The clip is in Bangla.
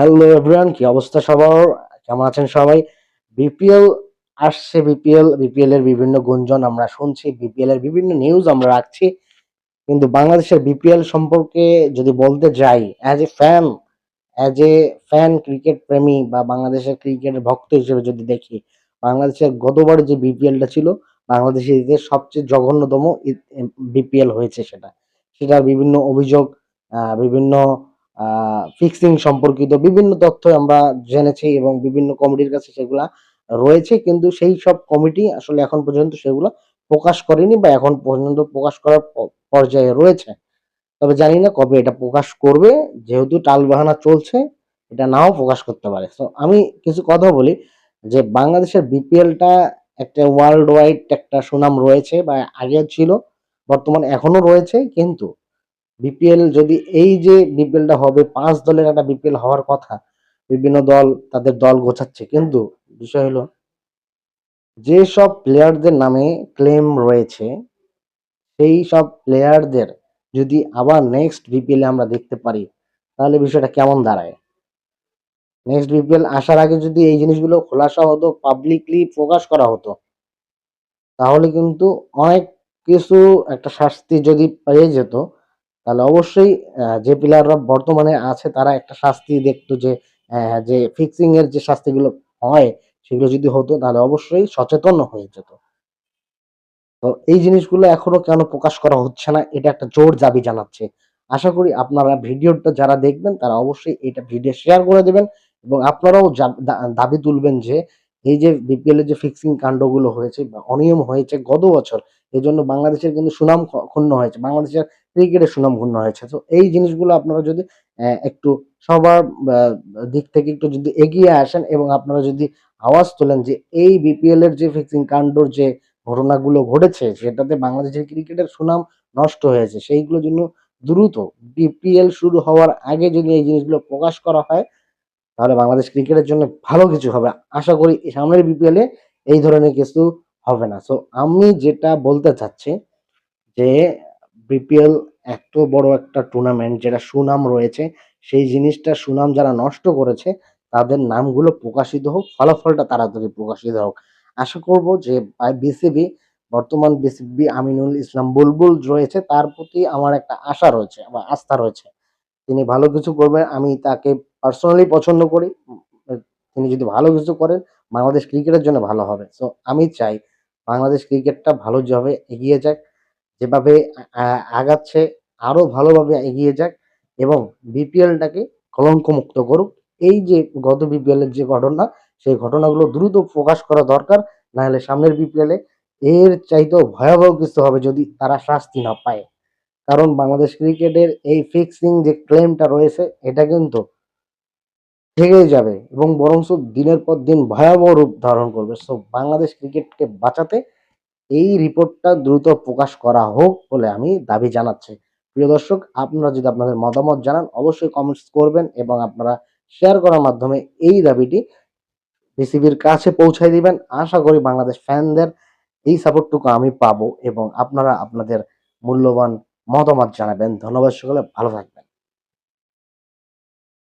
হ্যালো এভরিওয়ান, কি অবস্থা সবার? কেমন আছেন সবাই? বিপিএল আসছে, বিপিএল বিপিএল এর বিভিন্ন গুঞ্জন আমরা শুনছি, বিপিএল এর বিভিন্ন নিউজ আমরা রাখছি। কিন্তু বাংলাদেশের বিপিএল সম্পর্কে যদি বলতে যাই as a fan as a fan cricket প্রেমী বা বাংলাদেশের ক্রিকেটের ভক্ত হিসেবে যদি দেখি, বাংলাদেশের গতবার যে বিপিএলটা ছিল, বাংলাদেশের ইতিহাসে সবচেয়ে জঘন্যতম বিপিএল হয়েছে সেটা। সেটার বিভিন্ন অভিযোগ বিভিন্ন ফিক্সিং সম্পর্কিত বিভিন্ন তথ্য আমরা জেনেছি এবং বিভিন্ন কমিটির কাছে সেগুলা রয়েছে, কিন্তু সেই সব কমিটি আসলে এখন পর্যন্ত সেগুলো প্রকাশ করেনি বা এখন পর্যন্ত প্রকাশ করার পর্যায়ে রয়েছে। তবে জানি না কবে এটা প্রকাশ করবে, যেহেতু টালবাহানা চলছে, এটা নাও প্রকাশ করতে পারে। তো আমি কিছু কথা বলি যে বাংলাদেশের বিপিএলটা একটা ওয়ার্ল্ড ওয়াইড একটা সুনাম রয়েছে বা আগে ছিল, বর্তমানে এখনও রয়েছে, কিন্তু বিপিএল যদি এই যে বিপিএলটা হবে, পাঁচ দলের একটা বিপিএল হওয়ার কথা, বিভিন্ন দল তাদের দল গোছাচ্ছে। কিন্তু বিষয় হলো, যেসব প্লেয়ারদের নামে ক্লেম রয়েছে, সেই সব প্লেয়ারদের যদি আবার নেক্সট বিপিএল আমরা দেখতে পারি, তাহলে বিষয়টা কেমন দাঁড়ায়? নেক্সট বিপিএল আসার আগে যদি এই জিনিসগুলো খোলাসা হতো পাবলিকলি প্রকাশ করা হতো, তাহলে কিন্তু অনেক কিছু একটা শাস্তি যদি পেয়ে যেত তাহলে অবশ্যই যে প্লেয়াররা বর্তমানে আছে তারা একটা শাস্তি দেখতো যে যে ফিক্সিং এর যে শাস্তিগুলো হয় সেগুলো যদি হতো তাহলে অবশ্যই সচেতন হয়ে যেত। তো এই জিনিসগুলো এখনও কেন প্রকাশ করা হচ্ছে না, এটা একটা জোর দাবি জানাচ্ছে। আশা করি আপনারা ভিডিওটা যারা দেখবেন তারা অবশ্যই এটা ভিডিও শেয়ার করে দেবেন এবং আপনারাও দাবি তুলবেন যে এই যে বিপিএল এর যে ফিক্সিং কাণ্ডগুলো হয়েছে অনিয়ম হয়েছে গত বছর এই জন্য বাংলাদেশের কিন্তু সুনাম ক্ষুণ্ণ হয়েছে। বাংলাদেশের ক্রিকেটের সুনাম ক্ষুণ্ণ হয়েছে। তো এই জিনিসগুলো আপনারা যদি একটু সবার দিক থেকে একটু যদি এগিয়ে আসেন এবং আপনারা যদি আওয়াজ তোলেন যে এই বিপিএল এর যে ফিক্সিং কাণ্ডর যে ঘটনাগুলো ঘটেছে, সেটাতে বাংলাদেশের ক্রিকেটের সুনাম নষ্ট হয়েছে, সেইগুলোর জন্য দ্রুত বিপিএল শুরু হওয়ার আগে যদি এই জিনিসগুলো প্রকাশ করা হয় তাহলে বাংলাদেশ ক্রিকেটের জন্য ভালো কিছু হবে। আশা করি সামনের বিপিএল এই ধরনের কিছু হবে না। সো আমি যেটা বলতে চাচ্ছি যে বিপিএল এত বড় একটা টুর্নামেন্ট যেটা সুনাম রয়েছে, সেই জিনিসটা সুনাম যারা নষ্ট করেছে, তাদের নামগুলো প্রকাশিত হোক, ফলাফলটা তাড়াতাড়ি প্রকাশিত হোক। আশা করব যে বিসিবি বর্তমান বিসিবি আমিনুল ইসলাম বুলবুল রয়েছে, তার প্রতি আমার একটা আশা রয়েছে বা আস্থা রয়েছে। তিনি ভালো কিছু করবেন, আমি তাকে পার্সোনালি পছন্দ করি। তিনি যদি ভালো কিছু করেন, বাংলাদেশ ক্রিকেটের জন্য ভালো হবে। সো আমি চাই বাংলাদেশ ক্রিকেটটা ভালো যাবে এগিয়ে যাক, যেভাবে আগাচ্ছে আরও ভালোভাবে এগিয়ে যাক এবং বিপিএলটাকে কলঙ্ক মুক্ত করুক। এই যে গত বিপিএল এর যে ঘটনা, সেই ঘটনাগুলো দ্রুত প্রকাশ করা দরকার না হলে সামনের বিপিএল এর চাইতেও ভয়াবহ কিছু হবে যদি তারা শাস্তি না পায়। কারণ বাংলাদেশ ক্রিকেটের এই ফিক্সিং যে ক্লেমটা রয়েছে, এটা কিন্তু থেকেই যাবে এবং বরঞ্চ দিনের পর দিন ভয়াবহ রূপ ধারণ করবে। সো বাংলাদেশ ক্রিকেটকে বাঁচাতে এই রিপোর্টটা দ্রুত প্রকাশ করা হোক বলে আমি দাবি জানাচ্ছি। প্রিয় দর্শক, আপনারা যদি আপনাদের মতামত জানান, অবশ্যই কমেন্টস করবেন এবং আপনারা শেয়ার করার মাধ্যমে এই দাবিটি বিসিবির কাছে পৌঁছায় দিবেন। আশা করি বাংলাদেশ ফ্যানদের এই সাপোর্টটুকু আমি পাবো এবং আপনারা আপনাদের মূল্যবান মতামত জানাবেন। ধন্যবাদ সকলে ভালো থাকবেন।